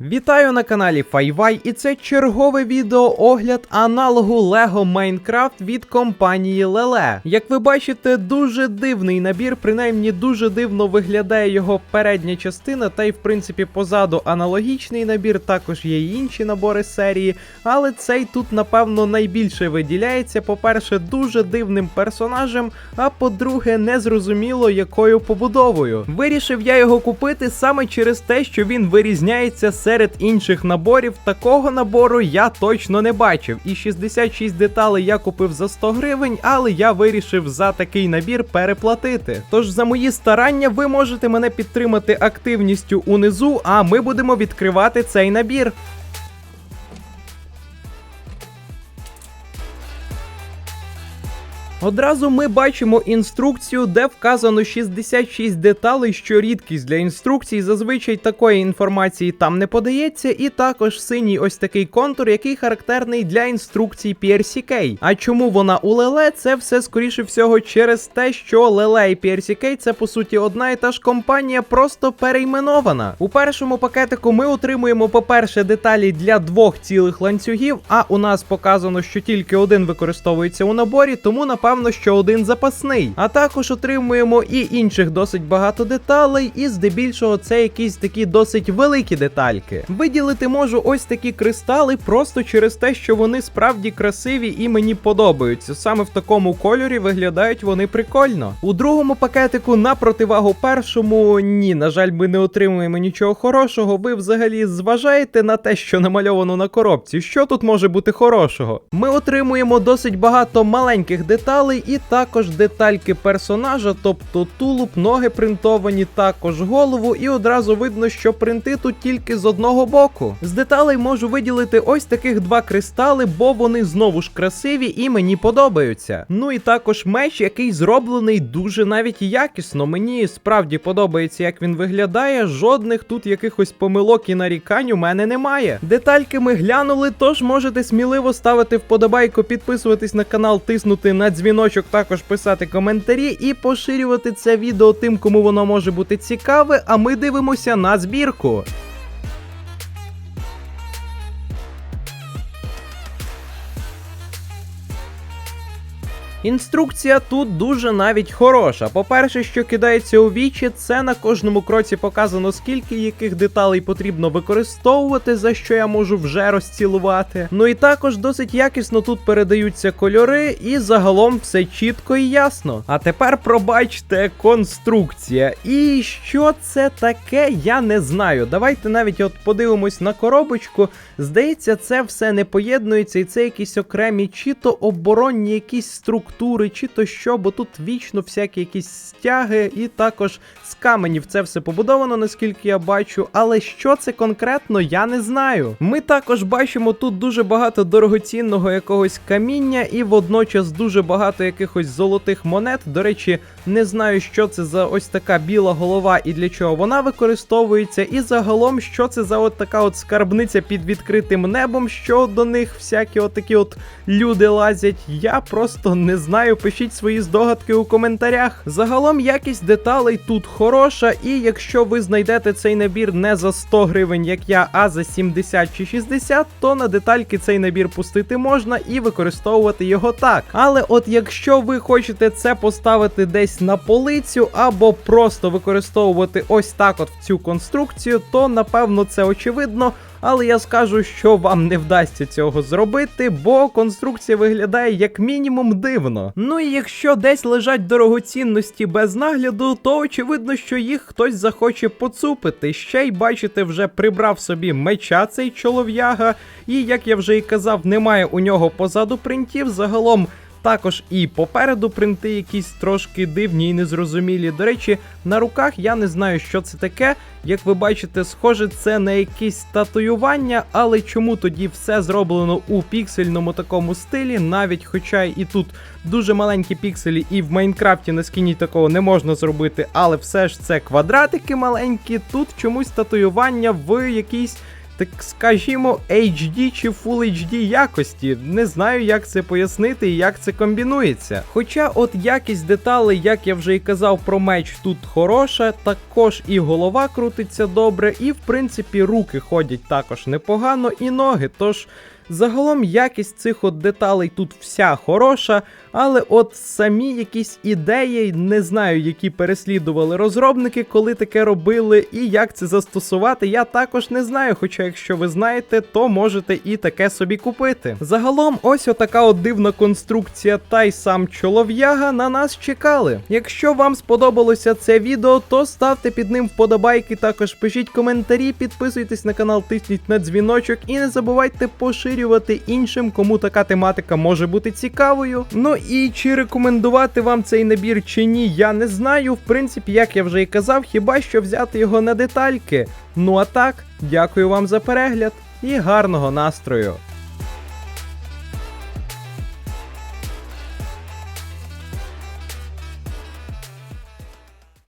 Вітаю на каналі Файвай, і це чергове відео огляд аналогу Lego Minecraft від компанії Lele. Як ви бачите, дуже дивний набір, принаймні дуже дивно виглядає його передня частина, та й в принципі позаду аналогічний набір, також є й інші набори серії, але цей тут, напевно, найбільше виділяється. По-перше, дуже дивним персонажем, а по-друге, незрозуміло якою побудовою. Вирішив я його купити саме через те, що він вирізняється серед інших наборів. Такого набору я точно не бачив. І 66 деталей я купив за 100 гривень, але я вирішив за такий набір переплатити. Тож за мої старання ви можете мене підтримати активністю унизу, а ми будемо відкривати цей набір. Одразу ми бачимо інструкцію, де вказано 66 деталей, що рідкість для інструкцій. Зазвичай такої інформації там не подається, і також синій ось такий контур, який характерний для інструкцій PRCK. А чому вона у Леле? Це все скоріше всього через те, що Леле і PRCK це по суті одна і та ж компанія, просто перейменована. У першому пакетику ми отримуємо, по-перше, деталі для двох цілих ланцюгів, а у нас показано, що тільки один використовується у наборі, тому напевно, що один запасний. А також отримуємо і інших досить багато деталей, і здебільшого це якісь такі досить великі детальки. Виділити можу ось такі кристали просто через те, що вони справді красиві і мені подобаються. Саме в такому кольорі виглядають вони прикольно. У другому пакетику на противагу першому ні, на жаль, ми не отримуємо нічого хорошого. Ви взагалі зважаєте на те, що намальовано на коробці. Що тут може бути хорошого? Ми отримуємо досить багато маленьких деталей і також детальки персонажа, тобто тулуб, ноги принтовані, також голову, і одразу видно, що принти тут тільки з одного боку. З деталей можу виділити ось таких два кристали, бо вони знову ж красиві і мені подобаються. Ну і також меч, який зроблений дуже навіть якісно. Мені справді подобається, як він виглядає. Жодних тут якихось помилок і нарікань у мене немає. Детальки ми глянули, тож можете сміливо ставити вподобайку, підписуватись на канал, тиснути на дзвіночок, також писати коментарі і поширювати це відео тим, кому воно може бути цікаве. А ми дивимося на збірку. Інструкція тут дуже навіть хороша. По-перше, що кидається у вічі, це на кожному кроці показано, скільки яких деталей потрібно використовувати, за що я можу вже розцілувати. Ну і також досить якісно тут передаються кольори, і загалом все чітко і ясно. А тепер пробачте конструкція. І що це таке, я не знаю. Давайте навіть от подивимось на коробочку. Здається, це все не поєднується, і це якісь окремі, чи то оборонні якісь структури, чи то що, бо тут вічно всякі якісь стяги, і також з каменів це все побудовано, наскільки я бачу. Але що це конкретно, я не знаю. Ми також бачимо тут дуже багато дорогоцінного якогось каміння, і водночас дуже багато якихось золотих монет. До речі, не знаю, що це за ось така біла голова і для чого вона використовується. І загалом, що це за от така от скарбниця під відкритим небом, що до них всякі от такі от люди лазять. Я просто не знаю. Пишіть свої здогадки у коментарях. Загалом якість деталей тут хороша, і якщо ви знайдете цей набір не за 100 гривень, як я, а за 70 чи 60, то на детальки цей набір пустити можна і використовувати його так. Але от якщо ви хочете це поставити десь на полицю або просто використовувати ось так от в цю конструкцію, то напевно це очевидно. Але я скажу, що вам не вдасться цього зробити, бо конструкція виглядає як мінімум дивно. Ну і якщо десь лежать дорогоцінності без нагляду, то очевидно, що їх хтось захоче поцупити. Ще й бачите, вже прибрав собі меча цей чолов'яга, і як я вже і казав, немає у нього позаду принтів. Загалом. Також і попереду принти якісь трошки дивні і незрозумілі. До речі, на руках я не знаю, що це таке. Як ви бачите, схоже, це на якісь татуювання, але чому тоді все зроблено у піксельному такому стилі, навіть хоча і тут дуже маленькі пікселі, і в Майнкрафті на скіні такого не можна зробити, але все ж це квадратики маленькі. Тут чомусь татуювання в якійсь так скажімо, HD чи Full HD якості. Не знаю, як це пояснити і як це комбінується. Хоча, от якість деталей, як я вже і казав про меч, тут хороша, також і голова крутиться добре, і в принципі руки ходять також непогано, і ноги. Тож. Загалом якість цих от деталей тут вся хороша, але от самі якісь ідеї, не знаю, які переслідували розробники, коли таке робили, і як це застосувати, я також не знаю. Хоча, якщо ви знаєте, то можете і таке собі купити. Загалом, ось отака от дивна конструкція та й сам чолов'яга на нас чекали. Якщо вам сподобалося це відео, то ставте під ним вподобайки, також пишіть коментарі, підписуйтесь на канал, тисніть на дзвіночок і не забувайте поширювати іншим, кому така тематика може бути цікавою. Ну і чи рекомендувати вам цей набір чи ні, я не знаю. В принципі, як я вже і казав, хіба що взяти його на детальки. Ну а так, дякую вам за перегляд і гарного настрою.